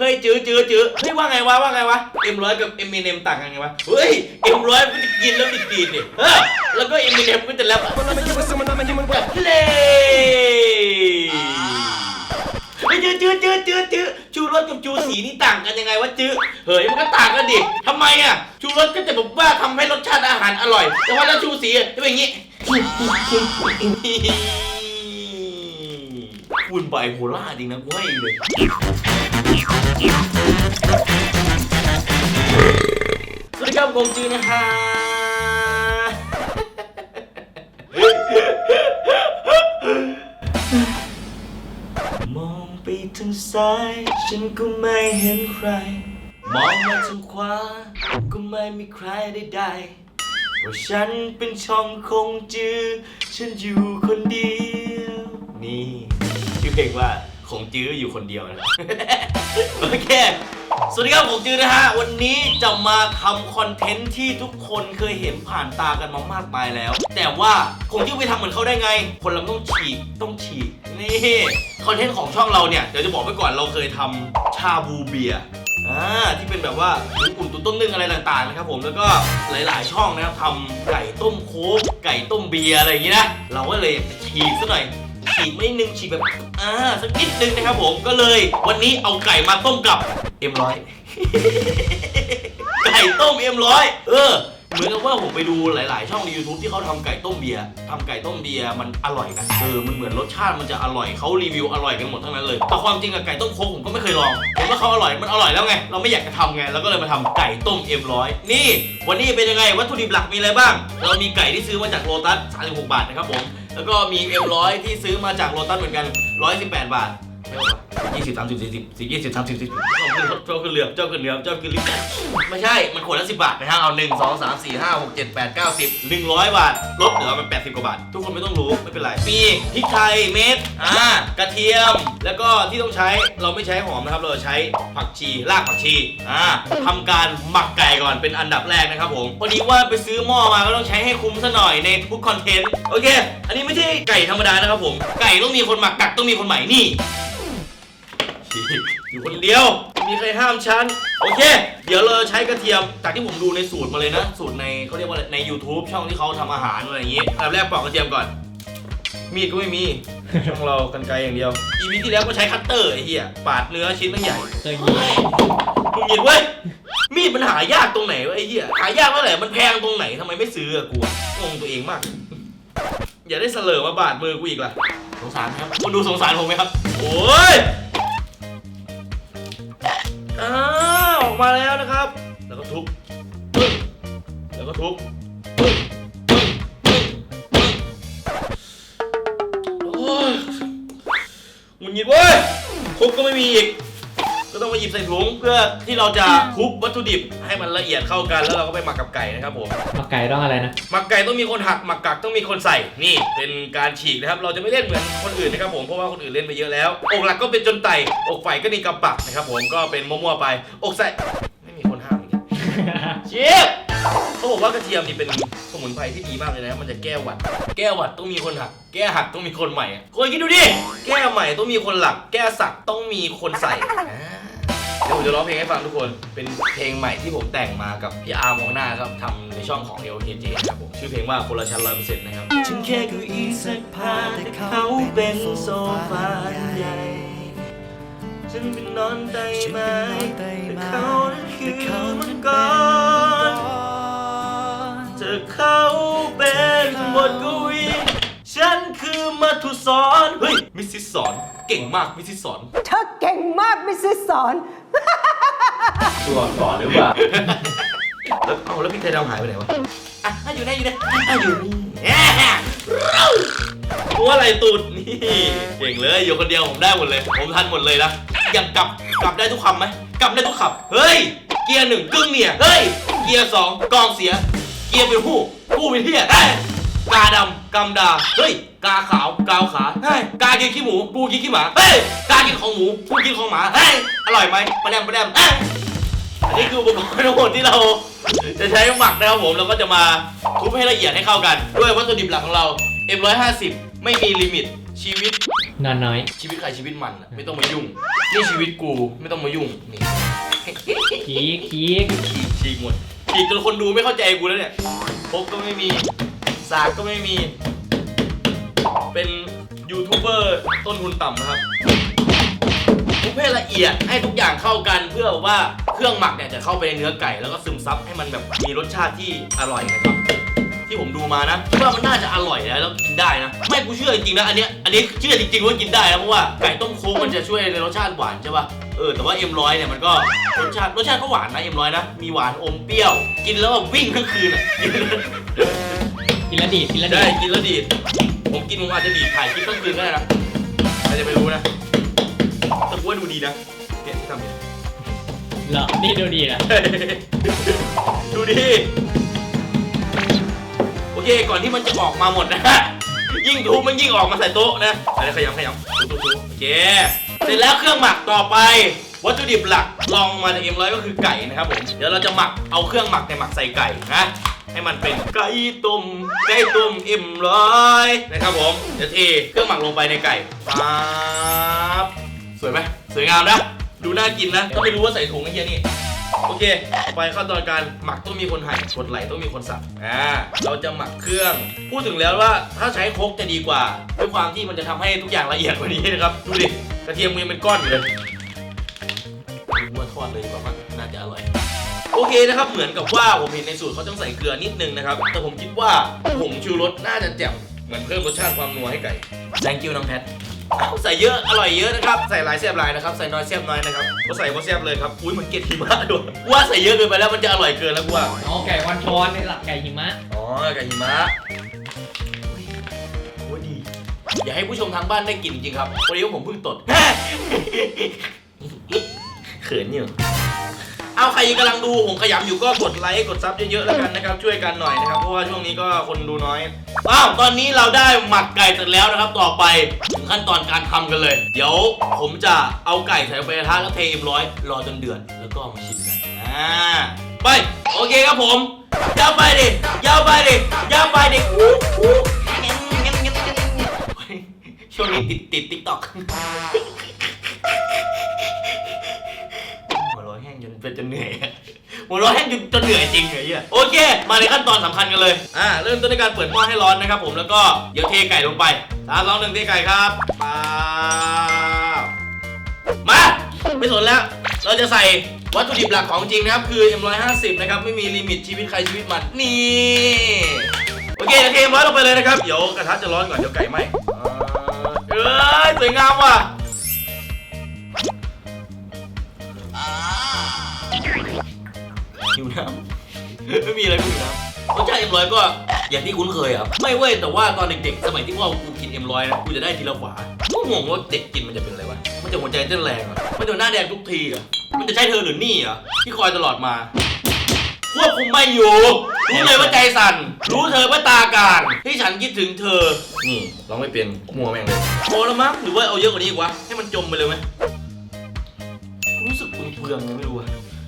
เฮ้ยจื้อจื้อจื้อเฮ้ยว่าไงวะว่าไงวะเอ็มร้อยกับเอ็มมีเอ็มต่างกันไงวะเฮ้ยเอ็มร้อยมันจะกินแล้วดีดีดิเออแล้วก็เอ็มมีเอ็มก็จะแล้วแบบเล่เฮ้ยจื้อจื้อจื้อจื้อจื้อชูรสกับจูสีนี่ต่างกันยังไงวะจื้อเฮ้ยมันก็ต่างกันดิทำไมอะชูรสก็จะบอกว่าทำให้รสชาติอาหารอร่อย แต่ว่าแล้วชูสีจะเป็นอย่างงี้ คุณไบโพล่าจริงนะกูให้เลยสวัสดีครับกงจีนะฮะมองไปทางซ้าย ฉันก็ไม่เห็นใคร มองมาทางขวา ก็ไม่มีใครได้ได้เพราะฉันเป็นช่องคงจือ ฉันอยู่คนเดียว ชื่อเพลงว่าคงจื้ออยู่คนเดียวนะโอเค สวัสดีครับผมจื้อนะฮะ วันนี้จะมาทำคอนเทนต์ที่ทุกคนเคยเห็นผ่านตากันมามากมายแล้ว แต่ว่าผมจะไปทำเหมือนเขาได้ไง คนเราต้องฉีกต้องฉีกนี่คอนเทนต์ของช่องเราเนี่ยเดี๋ยวจะบอกไว้ก่อนเราเคยทำชาบูเบียอ่าที่เป็นแบบว่าหมูอุ่นตุ๋นต้มนึ่งอะไรต่างๆนะครับผมแล้วก็หลายๆ ช่องนะครับทำไก่ต้มโค้กไก่ต้มเบียร์อะไรอย่างงี้นะเราก็เลยจะฉีกซะหน่อย ฉีกไม่นึงฉีกแบบอ่าสักนิดนึงนะครับผมก็เลยวันนี้เอาไก่มาต้มกับเอ็มร้อยไก่ต้มเอ็มร้อยเออเหมือนกับว่าผมไปดูหลาย ๆ ช่องใน YouTube ที่เขาทำไก่ต้มเบียร์ทำไก่ต้มเบียร์มันอร่อยนะเออมันเหมือนรสชาติมันจะอร่อยเขารีวิวอร่อยกันหมดทั้งนั้นเลยแต่ความจริงอะไก่ต้มโค้กผมก็ไม่เคยลองเห็นว่าเขาอร่อยมันอร่อยแล้วไงเราไม่อยากจะทำไงเราก็เลยมาทำไก่ต้มเอ็มร้อยนี่ วันนี้เป็นยังไงวัตถุดิบหลักมีอะไรบ้าง เรามีไก่ที่ซื้อมาจากโลตัส36 บาทนะครับผม แล้วก็มีเอ็มร้อยที่ซื้อมาจากโลตัสเหมือนกัน 118 บาท ยี่สิบสามสิบสี่สิบสี่ยี่สิบสามสิบสี่สิบเจ้าขึ้นรถเจ้าขึ้นเรือเจ้าขึ้นเรือเจ้าขึ้นลิฟต์ไม่ใช่ มันขวดละสิบบาทนะฮะเอาหนึ่งสองสามสี่ห้าหกเจ็ดแปดเก้าสิบหนึ่งร้อยบาทลดเหลือมันแปดสิบกว่าบาท ทุกคนไม่ต้องรู้ไม่เป็นไรมีพริกไทยเม็ด อ่ากระเทียม แล้วก็ที่ต้องใช้เราไม่ใช้หอมนะครับ เราใช้ผักชี รากผักชี อ่าทำการหมักไก่ก่อนเป็นอันดับแรกนะครับผมพอดีว่าไปซื้อหม้อมาก็ต้องใช้ให้คุ้มซะหน่อยในทุกคอนเทนต์ โอเค อันนี้ไม่ใช่ไก่ธรรมดานะครับผม ไก่ต้องมีคนหมักกักต้องมีคนใหม่นี่ อยู่คนเดียวไม่มีใครห้ามฉัน โอเค เดี๋ยวเราใช้กระเทียม จากที่ผมดูในสูตรมาเลยนะ สูตรในเขาเรียกว่าอะไรใน YouTube ช่องที่เขาทำอาหารอะไรอย่างงี้อันดับแรกปอกกระเทียมก่อน มีดก็ไม่มี ช่องเรากันไกลอย่างเดียว อีพีที่แล้วก็ใช้คัตเตอร์ไอ้เหี้ย ปาดเนื้อชิ้นตั้งใหญ่ เคยมีมึงหยิบเว้ย มีดมันหายากตรงไหนวะไอ้เหี้ย หายากเมื่อไหร่มันแพงตรงไหนทำไมไม่ซื้ออะกูอะงงตัวเองมาก อย่าได้เสลอมาบาดมือกูอีกล่ะ สงสารไหมครับคุณดูสงสารผมไหมครับ โอ้ย มาแล้วนะครับ แล้วก็ทุบแล้วก็ทุบหงุดหงิดเว้ยทุบก็ไม่มีอีก ก็ต้องมาหยิบใส่ถุงเพื่อที่เราจะทุบวัตถุดิบ มันละเอียดเข้ากันแล้วเราก็ไปหมักกับไก่นะครับผม มาไก่ต้องอะไรนะ หมักไก่ต้องมีคนหักหมักกักต้องมีคนใส่ นี่เป็นการฉีกนะครับ เราจะไม่เล่นเหมือนคนอื่นนะครับผมเพราะว่าคนอื่นเล่นไปเยอะแล้ว อกหลักก็เป็นจนไต่อกไฟก็มีกำปักนะครับผมก็เป็นมั่วๆไป อกใส่ไม่มีคนห้ามอีกเชียบเขาบอกว่ากระเทียมนี่เป็นสมุนไพรที่ดีมากเลยนะ มันจะแก้หวัด แก้หวัดต้องมีคนหัก แก้หักต้องมีคนใหม่คนคิดดูดิ แก้ใหม่ต้องมีคนหลัก แก้สักต้องมีคนใส่อ่าเดี๋ยวผมจะร้องเพลงให้ฟังทุกคน เป็นเพลงใหม่ที่ผมแต่งมากับพี่อาร์มองหน้าครับทำในช่องของ l k j ครับผม ชื่อเพลงว่าคนละชั้นร้อยเปอร์เซ็นต์นะครับ ฉันแค่เคืออีสักผ้าแต่เขาเป็นโซฟาใหญ่ ฉันเป็นนอนไต้ไม้แต่เขานั้นคือมังกรเธอเขาเป็นบทกวีฉันคือมัทุสอนเฮ้ยมิสซิสสอน เก่งมากมิสซิสสอน เธอเก่งมากมิสซิสสอน ตัวก่อนหรือเปล่าแล้วเอาแล้วพี่ไทยดำหายไปไหนวะอะอยู่ไหนอยู่ไหนอะอยู่นี่แหมตัวอะไรตูดนี่เก่งเลยอยู่คนเดียวผมได้หมดเลย ผมทันหมดเลยนะยังกลับกลับได้ทุกคำไหมกลับได้ทุกคำเฮ้ย เกียร์หนึ่งกึ่งเนี่ยเฮ้ยเกียร์สองกองเสีย เกียร์เป็นผู้ผู้เป็นเที่ยเฮ้ย กาดำกำดา เฮ้ย กาขาว กาวขาเฮ้ยกากินขี้หมู กูกินขี้หมา เฮ้ย กากินของหมู กูกินของหมา เฮ้ย อร่อยไหมปลาแดมปลาแดมเฮ้ยอันนี้คืออุปกรณ์ทั้งหมดที่เรา จะใช้หมักนะครับผมแล้วก็จะมาทุบให้ละเอียดให้เข้ากัน ด้วยวัตถุดิบหลักของเรา M150 ไม่มีลิมิต ชีวิต นอนน้อย ชีวิตใครชีวิตมันอะไม่ต้องมายุ่ง นี่ชีวิตกูไม่ต้องมายุ่ง นี่ ขีกขีกฉีกฉีกหมดฉีกจนคนดูไม่เข้าใจกูแล้วเนี่ยพกก็ไม่มี สากก็ไม่มี เป็นยูทูบเบอร์ต้นทุนต่ำนะครับทุกเพศละเอียดให้ทุกอย่างเข้ากันเพื่อว่าเครื่องหมักเนี่ยจะเข้าไปในเนื้อไก่ แล้วก็ซึมซับให้มันแบบมีรสชาติที่อร่อยนะครับ ที่ผมดูมานะคิดว่ามันน่าจะอร่อยนะแล้วกินได้นะ ไม่กูเชื่อจริงๆนะอันเนี้ยอันนี้เชื่อจริงๆว่ากินได้นะเพราะว่าไก่ต้มโค้งมันจะช่วยในรสชาติหวานใช่ป่ะเออแต่ว่าเอ็มร้อยเนี่ยมันก็รสชาติรสชาติก็หวานนะเอ็มร้อยนะมีหวานอมเปรี้ยว กินแล้วแบบวิ่งทั้งคืนอะ กินละดีดกินละดีได้ดกินแล้วดีดผมกินผมอาจจะดีดถ่ายคลิปทั้งคืนก็ได้นะใครจะไปรู้นะแต่กูว่าดูดีนะเนี่ยที่ทำเนี่ย เหรอนี่ดูดีนะ ดูดิ โอเค ก่อนที่มันจะออกมาหมดนะ ยิ่งทุบมันยิ่งออกมาใส่โต๊ะนะอะไรขยำขยำทุบทุบทุบโอเค เสร็จแล้วเครื่องหมักต่อไป วัตถุดิบหลักลองมาจากเอ็มร้อยก็คือไก่นะครับผม เดี๋ยวเราจะหมักเอาเครื่องหมักในยหมักใส่ไก่นะ ให้มันเป็นไก่ต้มไก่ต้มเอ็มร้อยนะครับผมเดี๋ยวเทเครื่องหมักลงไปในไก่ป๊าบสวยไหมสวยงามนะ ดูน่ากินนะ ก็ไม่รู้ว่าใส่ถุงไอ้เหี้ยนี่โอเค ไปขั้นตอนการหมักต้องมีคนหั่นกดไหลต้องมีคนสับ อ่า เราจะหมักเครื่อง พูดถึงแล้วว่าถ้าใช้ครกจะดีกว่า ด้วยความที่มันจะทำให้ทุกอย่างละเอียดกว่านี้นะครับ ดูดิ กระเทียมมันยังเป็นก้อนอยู่เลยว่าทอดเลยดีกว่ามั้งน่าจะอร่อย โอเคนะครับ เหมือนกับว่าผมเห็นในสูตรเขาต้องใส่เกลือนิดนึงนะครับ แต่ผมคิดว่าผงชูรสน่าจะแจ่มเหมือนเพิ่มรสชาติความนัวให้ไก่ thank you น้องแพทอ้าวใส่เยอะ อร่อยเยอะนะครับ ใส่หลายแซ่บหลายนะครับ ใส่น้อยแซ่บน้อยนะครับก็ใส่ก็แซ่บเลยครับ อุ้ยเหมันเกล็ดหิมะด้วยว่าใส่เยอะเกินไปแล้วมันจะอร่อยเกินแล้วกูว่า อ๋อไก่วันช้อนนี่หลักไก่หิมะ อ๋อ ไก่หิมะโอ้ยดี อย่าให้ผู้ชมทางบ้านได้กลินจริงครับวันนี้ผมเพิ่งตดเขินอยู่ เอาใครกำลังดูผมขยำอยู่ก็กดไลค์กดซับเยอะๆแล้วกันนะครับช่วยกันหน่อยนะครับเพราะว่าช่วงนี้ก็คนดูน้อยอ้าวตอนนี้เราได้หมักไก่เสร็จแล้วนะครับ ต่อไปถึงขั้นตอนการทำกันเลย เดี๋ยวผมจะเอาไก่ใส่ไปกระทะแล้วเทเอ็มร้อยรอจนเดือดแล้วก็เอามาชิมกันอ่าไปโอเคครับผมยาวไปดิยาวไปดิยาวไปดิอู้อู้ช่วงนี้ติดติดติ๊กต็อก เป็นจนเหนื่อยหัวเร้อแห้งจนเหนื่อยจริงไอ้เหี้ยโอเค มาในขั้นตอนสำคัญกันเลย อ่า เริ่มต้นในการเปิดหม้อให้ร้อนนะครับผมแล้วก็เดี๋ยวเทไก่ลงไปสามสองหนึ่งเทไก่ครับป๊ามา ไม่สนแล้ว เราจะใส่วัตถุดิบหลักของจริงนะครับ คือ M150 นะครับ ไม่มีลิมิตชีวิตใครชีวิตมันนี่ โอเคเดี๋ยวเทร้อนลงไปเลยนะครับ เดี๋ยวกระทะจะร้อนก่อนเดี๋ยวไก่ไหม้อ่าเอ้ยสวยงามว่ะ หิวน้ำ ไม่มีอะไรกูหิวน้ำรสชาติเอ็มร้อยก็อย่างที่คุ้นเคยอะไม่เว้ยแต่ว่าตอนเด็กๆ สมัยที่พ่อกูกินเอ็มร้อยนะกูจะได้ทีละฝาก็งงว่าเด็กกินมันจะเป็นอะไรวะ มันจะหัวใจเต้นแรงเหรอะมันจะหน้าแดงทุกทีอะมันจะใช่เธอหรือนี่อะที่คอยตลอดมาควบคุมไม่อยู่รู้เลยว่าใจสั่น รู้เธอว่าตาการที่ฉันคิดถึงเธอ นี่ร้องไม่เป็นมัวแม่งเลยพอแล้วมั้งหรือว่าเอาเยอะกว่านี้อีกวะ ให้มันจมไปเลยไหมรู้สึกเปลืองๆไงไม่รู้อะ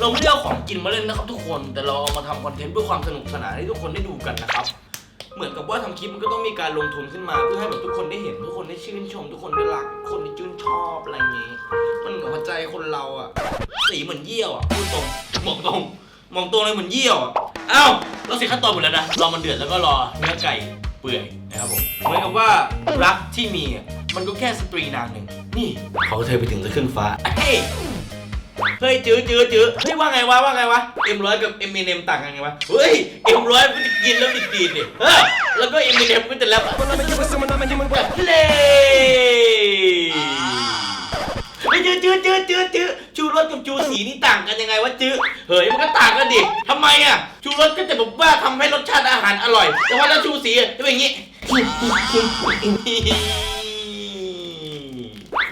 เราไม่ได้เอาของกินมาเล่นนะครับทุกคน แต่เราเอามาทำคอนเทนต์เพื่อความสนุกสนานให้ทุกคนได้ดูกันนะครับ เหมือนกับว่าทำคลิปมันก็ต้องมีการลงทุนขึ้นมา เพื่อให้แบบทุกคนได้เห็นทุกคนได้ชื่นชม ทุกคนได้รักคนได้ชื่นชอบอะไรอย่างงี้ มันเหมือนหัวใจคนเราอะสีเหมือนเยี่ยวอะพูดตรงมองตรงมองตรงเลยเหมือนเยี่ยวอะอ้าวเราเสร็จขั้นตอนหมดแล้วนะรอมันเดือดแล้วก็รอเนื้อไก่เปื่อยนะครับผมเหมือนกับว่ารักที่มีอะมันก็แค่สตรีนางหนึ่งนี่เขาเธอไปถึงจะขึ้นฟ้าเฮ้ เฮ้ยจื้อจื้อจื้อเฮ้ยว่าไงวะว่าไงวะเอ็มร้อยกับเอ็มเอ็มต่างกันไงวะเฮ้ยเอ็มร้อยมันกินแล้วดีดีนี่เออแล้วก็เอ็มเอ็มก็จะแล้วเลยเฮ้จื้อจื้อจื้อจื้อจื้อชูรสกับชูสีนี่ต่างกันยังไงวะจื้อเฮ้ยมันก็ต่างกันดิทำไมอะชูรสก็จะแบบว่าทำให้รสชาติอาหารอร่อย แต่ว่าถ้าชูสีจะเป็นอย่างนี้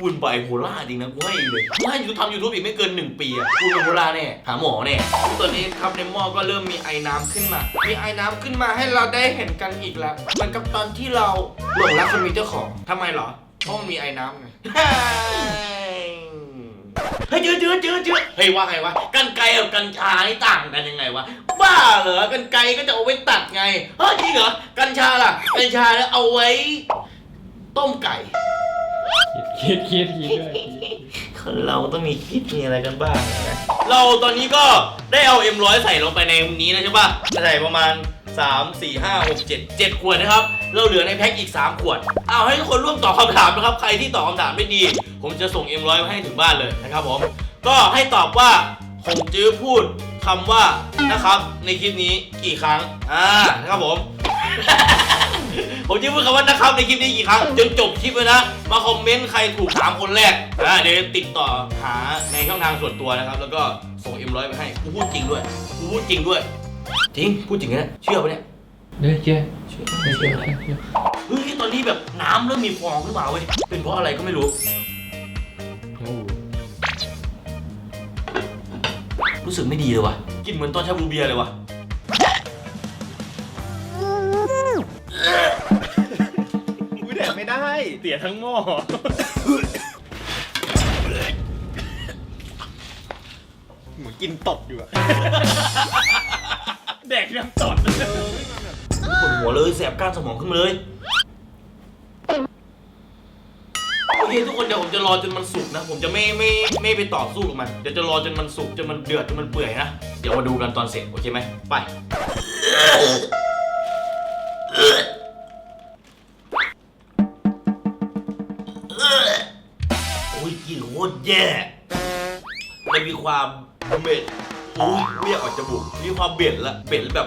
คุณไบโพล่าจริงนะกูให้เลยกูให้ยูทำยูทูบอีกไม่เกิน 1 ปีอะคุณไบโพล่าแน่หาหมอแน่ตอนนี้ครับในหม้อก็เริ่มมีไอ้น้ำขึ้นมา มีไอ้น้ำขึ้นมาให้เราได้เห็นกันอีกแล้วเหมือนกับตอนที่เราหลงรักคนมีเจ้าของทำไมเหรอเพราะมันมีไอ้น้ำไงเฮ้ยจื้อจื้อจื้อจื้อเฮ้ยว่าไงวะกันไกรกับกัญชานี่ต่างกันยังไงวะบ้าเหรอกันไกรก็จะเอาไว้ตัดไงเฮ้ยจริงเหรอกัญชาล่ะกัญชาแล้วเอาไว้ ต้มไก่ คิดคิดคิดด้วยคิดคนเราต้องมีคิดมีอะไรกันบ้างนะเราตอนนี้ก็ได้เอา M100 ใส่ลงไปในนี้นะใช่ปะใส่ประมาณ 3 4 5 6 7 7 ขวดนะครับ เราเหลือในแพ็คอีก 3 ขวด เอาให้ทุกคนร่วมตอบคำถามนะครับ ใครที่ตอบคำถามได้ดี ผมจะส่ง M100 มาให้ถึงบ้านเลยนะครับผม ก็ให้ตอบว่าผมจื้อพูดคำว่านะครับ ในคลิปนี้กี่ครั้ง อ่านะครับผม ผมจะพูดคำว่านะครับในคลิปนี้กี่ครั้งจนจบคลิปเลยนะ มาคอมเมนต์ใครถูกสามคนแรกอ่าเดี๋ยวติดต่อหาในช่องทางส่วนตัวนะครับ แล้วก็ส่ง M100 ไปให้กูพูดจริงด้วยกูพูดจริงด้วย จริงพูดจริงนะเชื่อปะเนี่ยเฮ้ยเชื่อเชื่อเชื่อเชื่อเชื่อเฮ้ยตอนนี้แบบน้ำเริ่มมีฟองขึ้นมาเว้ยเป็นเพราะอะไรก็ไม่รู้โอ้รู้สึกไม่ดีเลยว่ะกลินเหมือนตอนชาบูเบียร์เลยว่ะ เสียทั้งหม้อ เหมือนกินตดอยู่อะ แดกยังตดปวดหัวเลยแสบก้านสมองขึ้นมาเลยโอเคทุกคนเดี๋ยวผมจะรอจนมันสุกนะ ผมจะไม่ไม่ไม่ไปต่อสู้กับมันเดี๋ยวจะรอจนมันสุกจนมันเดือดจนมันเปื่อยนะเดี๋ยวมาดูกันตอนเสร็จโอเคไหมไป แย่มันมีความเหม็นโอ้ยไม่อยากออกจมูกมีความเบ็ดละเบ็ดแบบ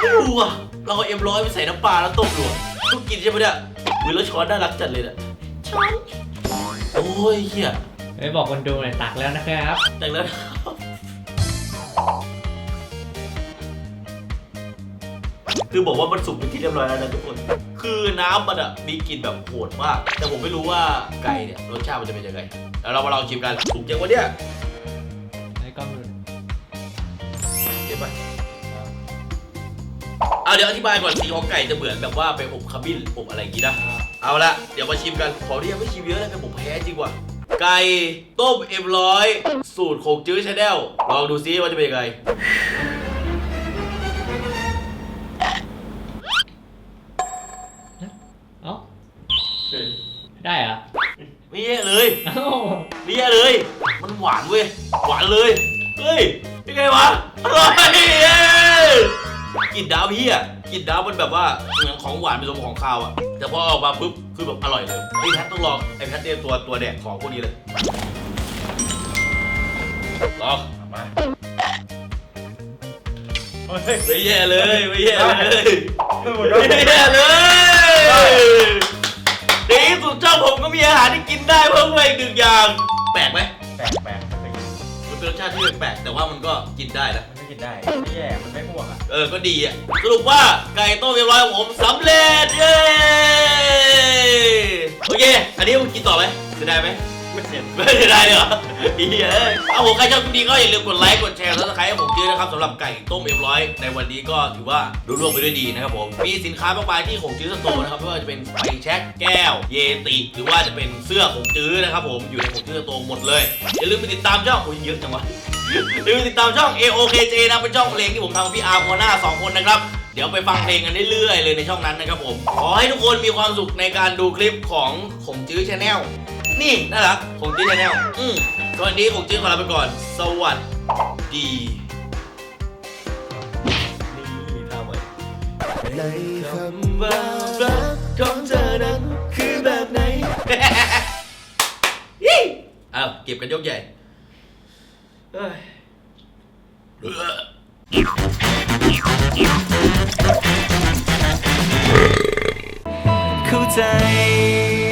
ไม่รู้อะเราเอาเอ็มร้อยไปใส่น้ำปลาแล้วต้มหลวงต้องกินใช่ไหมเนี่ยวิแล้วช้อนน่ารักจัดเลยนะช้อนโอ้ยเฮียเฮ้ยบอกคนดูหน่อยตักแล้วนะครับจากนั้น คือบอกว่ามันสุกเป็นที่เรียบร้อยแล้วนะทุกคน คือน้ำมันอะมีกลิ่นแบบโหดมาก แต่ผมไม่รู้ว่าไก่เนี่ยรสชาติมันจะเป็นยังไงแล้วเรามาลองชิมกันสุกยังวะเนี่ยให้กล้องดูเห็นปะเอาเดี๋ยวอธิบายก่อนสีของไก่จะเหมือนแบบว่าไปอบขมิ้นอบอะไรอย่างงี้นะ เอาละเดี๋ยวมาชิมกัน ขอเรียกไม่ชิมเยอะแล้วกันผมแพ้จริงว่ะไก่ต้มเอ็มร้อยสูตรโคกจื้อชาแนลลองดูซิว่าจะเป็นยังไง ได้เหรอไม่แย่เลย เอ้าไม่แย่เลย มันหวานเว้ย หวานเลย เฮ้ยยังไงวะ อร่อยเย้กลินดาวเฮียกลินดาวมันแบบว่าเหมือนของหวานผสมของคาวอะแต่พอออกมาปุ๊บ คือแบบอร่อยเลยไอ้แพทต้องลองไอ้แพทเตรียมตัวตัวแดกของพวกนี้เลย ลองมาเฮ้ย ไม่แย่เลย ไม่แย่เลยม่หมดแล้วไม่แย่เลย ในที่สุดเจ้าผมก็มีอาหารที่กินได้เพิ่มไปอีกหนึ่งอย่าง แปลกไหมแปลกแปลกมันไม่มันเป็นรสชาติที่แปลกๆแต่ว่ามันก็กินได้นะ มันไม่กินได้ไม่แย่มันไม่ม่วงอะ เออ ก็ดีอะ สรุปว่าไก่ต้มเรียบร้อยของผมสำเร็จ เย้ โอเค อันนี้ผมกินต่อไหมจะได้ไหม ไม่เสียไม่ได้เหรออีเอ้ยเอาผมใครชอบคลิปนี้ก็อย่าลืมกดไลค์กดแชร์แล้วสไครให้ผมด้วยนะครับสำหรับไก่ต้มเอ็มร้อยในวันนี้ก็ถือว่าดูร่วงไปด้วยดีนะครับผมมีสินค้ามากมายที่ของจื้อสโตร์นะครับไม่ว่าจะเป็นไฟแช็กแก้ว เยติหรือว่าจะเป็นเสื้อของจื้อนะครับผมอยู่ในของจื้อสโตร์หมดเลยอย่าลืมไปติดตามช่องโอ้ยเยอะจังวะอย่าลืมติดตามช่อง AOKJ นะเป็นช่องเพลงที่ผมทำกับพี่อาร์มหัวหน้าสองคนนะครับเดี๋ยวไปฟังเพลงกันเรื่อยๆเลยในช่องนั้นนะครับผม ขอให้ทุกคนมีความสุขในการดูคลิปของขงจื้อชาแนล นี่น่ารักของจื้อชาแนลอืมตอนนี้ของจื้อขอลาไปก่อน สวัสดี นี่ท่าไว้ในคำว่ารักของเธอนั้นคือแบบไหนอ้าวเก็บกันยกใหญ่เอ้ยเข้าใจที่เธอเข้ามา